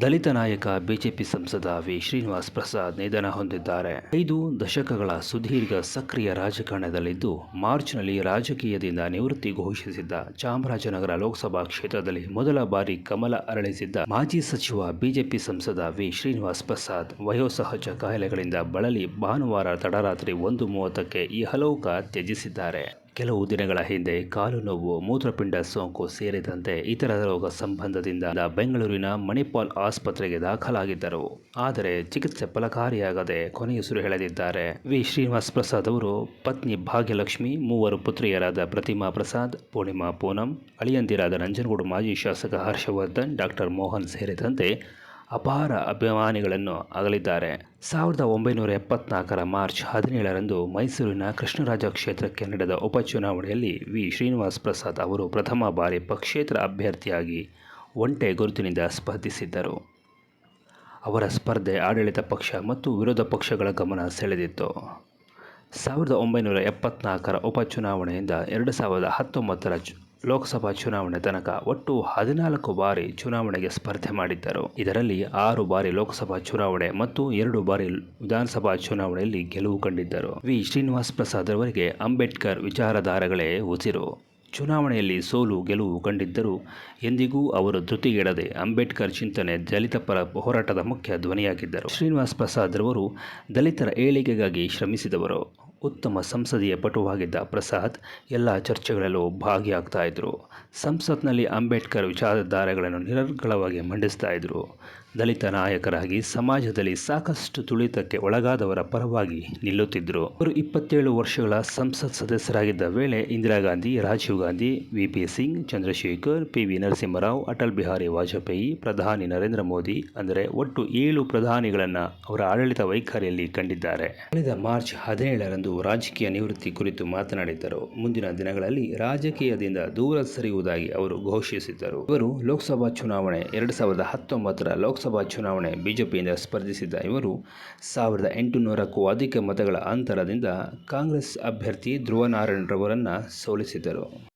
ದಲಿತ ನಾಯಕ ಬಿಜೆಪಿ ಸಂಸದ ವಿ. ಶ್ರೀನಿವಾಸ್ ಪ್ರಸಾದ್ ನಿಧನ ಹೊಂದಿದ್ದಾರೆ. ಐದು ದಶಕಗಳ ಸುದೀರ್ಘ ಸಕ್ರಿಯ ರಾಜಕಾರಣದಲ್ಲಿದ್ದು ಮಾರ್ಚ್ನಲ್ಲಿ ರಾಜಕೀಯದಿಂದ ನಿವೃತ್ತಿ ಘೋಷಿಸಿದ್ದ ಚಾಮರಾಜನಗರ ಲೋಕಸಭಾ ಕ್ಷೇತ್ರದಲ್ಲಿ ಮೊದಲ ಬಾರಿ ಕಮಲ ಅರಳಿಸಿದ್ದ ಮಾಜಿ ಸಚಿವ ಬಿಜೆಪಿ ಸಂಸದ ವಿ. ಶ್ರೀನಿವಾಸ್ ಪ್ರಸಾದ್ ವಯೋಸಹಜ ಕಾಯಿಲೆಗಳಿಂದ ಬಳಲಿ ಭಾನುವಾರ ತಡರಾತ್ರಿ ಒಂದು ಮೂವತ್ತಕ್ಕೆ ಈ ಹಲೋಕ ತ್ಯಜಿಸಿದ್ದಾರೆ. ಕೆಲವು ದಿನಗಳ ಹಿಂದೆ ಕಾಲು ನೋವು, ಮೂತ್ರಪಿಂಡ ಸೋಂಕು ಸೇರಿದಂತೆ ಇತರ ರೋಗ ಸಂಬಂಧದಿಂದ ಬೆಂಗಳೂರಿನ ಮಣಿಪಾಲ್ ಆಸ್ಪತ್ರೆಗೆ ದಾಖಲಾಗಿದ್ದರು. ಆದರೆ ಚಿಕಿತ್ಸೆ ಫಲಕಾರಿಯಾಗದೆ ಕೊನೆಯುಸಿರು ಎಳೆದಿದ್ದಾರೆ ವಿ. ಶ್ರೀನಿವಾಸ್ ಪ್ರಸಾದ್ ಅವರು, ಪತ್ನಿ ಭಾಗ್ಯಲಕ್ಷ್ಮಿ, ಮೂವರು ಪುತ್ರಿಯರಾದ ಪ್ರತಿಮಾ ಪ್ರಸಾದ್, ಪೂರ್ಣಿಮಾ ಪೂನಂ, ಅಳಿಯಂದಿರಾದ ನಂಜನಗೂಡು ಮಾಜಿ ಶಾಸಕ ಹರ್ಷವರ್ಧನ್, ಡಾಕ್ಟರ್ ಮೋಹನ್ ಸೇರಿದಂತೆ ಅಪಾರ ಅಭಿಮಾನಿಗಳನ್ನು ಅಗಲಿದ್ದಾರೆ. ಸಾವಿರದ ಒಂಬೈನೂರ ಎಪ್ಪತ್ನಾಲ್ಕರ ಮಾರ್ಚ್ ಹದಿನೇಳರಂದು ಮೈಸೂರಿನ ಕೃಷ್ಣರಾಜ ಕ್ಷೇತ್ರಕ್ಕೆ ನಡೆದ ಉಪಚುನಾವಣೆಯಲ್ಲಿ ವಿ. ಶ್ರೀನಿವಾಸ್ ಪ್ರಸಾದ್ ಅವರು ಪ್ರಥಮ ಬಾರಿ ಪಕ್ಷೇತರ ಅಭ್ಯರ್ಥಿಯಾಗಿ ಒಂಟೆ ಗುರುತಿನಿಂದ ಸ್ಪರ್ಧಿಸಿದ್ದರು. ಅವರ ಸ್ಪರ್ಧೆ ಆಡಳಿತ ಪಕ್ಷ ಮತ್ತು ವಿರೋಧ ಪಕ್ಷಗಳ ಗಮನ ಸೆಳೆದಿತ್ತು. ಸಾವಿರದ ಒಂಬೈನೂರ ಎಪ್ಪತ್ನಾಲ್ಕರ ಉಪಚುನಾವಣೆಯಿಂದ ಎರಡು ಸಾವಿರದ ಹತ್ತೊಂಬತ್ತರ ಲೋಕಸಭಾ ಚುನಾವಣೆ ತನಕ ಒಟ್ಟು ಹದಿನಾಲ್ಕು ಬಾರಿ ಚುನಾವಣೆಗೆ ಸ್ಪರ್ಧೆ ಮಾಡಿದ್ದರು. ಇದರಲ್ಲಿ ಆರು ಬಾರಿ ಲೋಕಸಭಾ ಚುನಾವಣೆ ಮತ್ತು ಎರಡು ಬಾರಿ ವಿಧಾನಸಭಾ ಚುನಾವಣೆಯಲ್ಲಿ ಗೆಲುವು ಕಂಡಿದ್ದರು. ವಿ. ಶ್ರೀನಿವಾಸ್ ಪ್ರಸಾದ್ ಅವರಿಗೆ ಅಂಬೇಡ್ಕರ್ ವಿಚಾರಧಾರೆಗಳೇ ಉಸಿರು. ಚುನಾವಣೆಯಲ್ಲಿ ಸೋಲು ಗೆಲುವು ಕಂಡಿದ್ದರೂ ಎಂದಿಗೂ ಅವರು ಧೃತಿಗೆಡದೆ ಅಂಬೇಡ್ಕರ್ ಚಿಂತನೆ ದಲಿತ ಪರ ಹೋರಾಟದ ಮುಖ್ಯ ಧ್ವನಿಯಾಗಿದ್ದರು. ಶ್ರೀನಿವಾಸ್ ಪ್ರಸಾದ್ ರವರು ದಲಿತರ ಏಳಿಗೆಗಾಗಿ ಶ್ರಮಿಸಿದವರು. ಉತ್ತಮ ಸಂಸದೀಯ ಪಟುವಾಗಿದ್ದ ಪ್ರಸಾದ್ ಎಲ್ಲ ಚರ್ಚೆಗಳಲ್ಲೂ ಭಾಗಿಯಾಗ್ತಾ ಇದ್ದರು ಸಂಸತ್ನಲ್ಲಿ ಅಂಬೇಡ್ಕರ್ ವಿಚಾರಧಾರೆಗಳನ್ನು ನಿರರ್ಗಳವಾಗಿ ಮಂಡಿಸ್ತಾ ಇದ್ದರು ದಲಿತ ನಾಯಕರಾಗಿ ಸಮಾಜದಲ್ಲಿ ಸಾಕಷ್ಟು ತುಳಿತಕ್ಕೆ ಒಳಗಾದವರ ಪರವಾಗಿ ನಿಲ್ಲುತ್ತಿದ್ದರು ಅವರು ಇಪ್ಪತ್ತೇಳು ವರ್ಷಗಳ ಸಂಸತ್ ಸದಸ್ಯರಾಗಿದ್ದ ವೇಳೆ Indira Gandhi, Rajiv Gandhi V P Singh, Chandrashekhar P V Narasimharao, Atal Bihari Vajpayee, ಪ್ರಧಾನಿ ನರೇಂದ್ರ ಮೋದಿ ಅಂದರೆ ಒಟ್ಟು ಏಳು ಪ್ರಧಾನಿಗಳನ್ನು ಅವರ ಆಡಳಿತ ವೈಖರಿಯಲ್ಲಿ ಕಂಡಿದ್ದಾರೆ. ಕಳೆದ ಮಾರ್ಚ್ ಹದಿನೇಳರಂದು ರಾಜಕೀಯ ನಿವೃತ್ತಿ ಕುರಿತು ಮಾತನಾಡಿದ್ದರು. ಮುಂದಿನ ದಿನಗಳಲ್ಲಿ ರಾಜಕೀಯದಿಂದ ದೂರ ಸರಿಯುವುದಾಗಿ ಅವರು ಘೋಷಿಸಿದ್ದರು. ಇವರು ಲೋಕಸಭಾ ಚುನಾವಣೆ, ಎರಡು ಸಾವಿರದ ಹತ್ತೊಂಬತ್ತರ ಲೋಕಸಭಾ ಚುನಾವಣೆ ಬಿಜೆಪಿಯಿಂದ ಸ್ಪರ್ಧಿಸಿದ್ದ ಇವರು ಸಾವಿರದ ಎಂಟುನೂರಕ್ಕೂ ಅಧಿಕ ಮತಗಳ ಅಂತರದಿಂದ ಕಾಂಗ್ರೆಸ್ ಅಭ್ಯರ್ಥಿ ಧ್ರುವ ನಾರಾಯಣ್ ರವರನ್ನು ಸೋಲಿಸಿದ್ದರು.